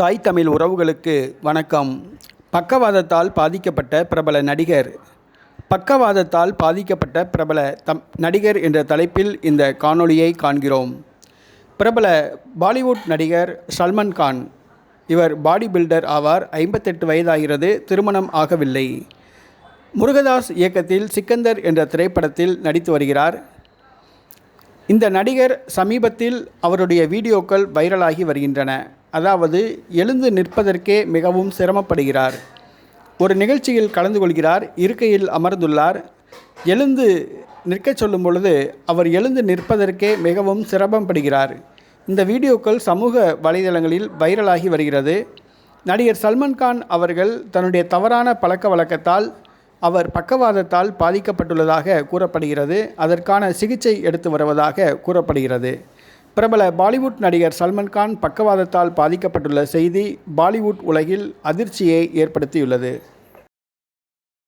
தாய் தமிழ் உறவுகளுக்கு வணக்கம். பக்கவாதத்தால் பாதிக்கப்பட்ட பிரபல நடிகர் பக்கவாதத்தால் பாதிக்கப்பட்ட பிரபல தம் நடிகர் என்ற தலைப்பில் இந்த காணொளியை காண்கிறோம். பிரபல பாலிவுட் நடிகர் சல்மான் கான் இவர் பாடி பில்டர் ஆவார் ஐம்பத்தெட்டு வயதாகிறது திருமணம் ஆகவில்லை. முருகதாஸ் இயக்கத்தில் சிக்கந்தர் என்ற திரைப்படத்தில் நடித்து வருகிறார். இந்த நடிகர் சமீபத்தில் அவருடைய வீடியோக்கள் வைரலாகி வருகின்றன. அதாவது எழுந்து நிற்பதற்கே மிகவும் சிரமப்படுகிறார். ஒரு நிகழ்ச்சியில் கலந்து கொள்கிறார் இருக்கையில் அமர்ந்துள்ளார். எழுந்து நிற்கச் சொல்லும் பொழுது அவர் எழுந்து நிற்பதற்கே மிகவும் சிரமப்படுகிறார். இந்த வீடியோக்கள் சமூக வலைதளங்களில் வைரலாகி வருகிறது. நடிகர் சல்மான்கான் அவர்கள் தன்னுடைய தவறான பழக்க வழக்கத்தால் அவர் பக்கவாதத்தால் பாதிக்கப்பட்டுள்ளதாக கூறப்படுகிறது. அதற்கான சிகிச்சை எடுத்து வருவதாக கூறப்படுகிறது. பிரபல பாலிவுட் நடிகர் சல்மான்கான் பக்கவாதத்தால் பாதிக்கப்பட்டுள்ள செய்தி பாலிவுட் உலகில் அதிர்ச்சியை ஏற்படுத்தியுள்ளது.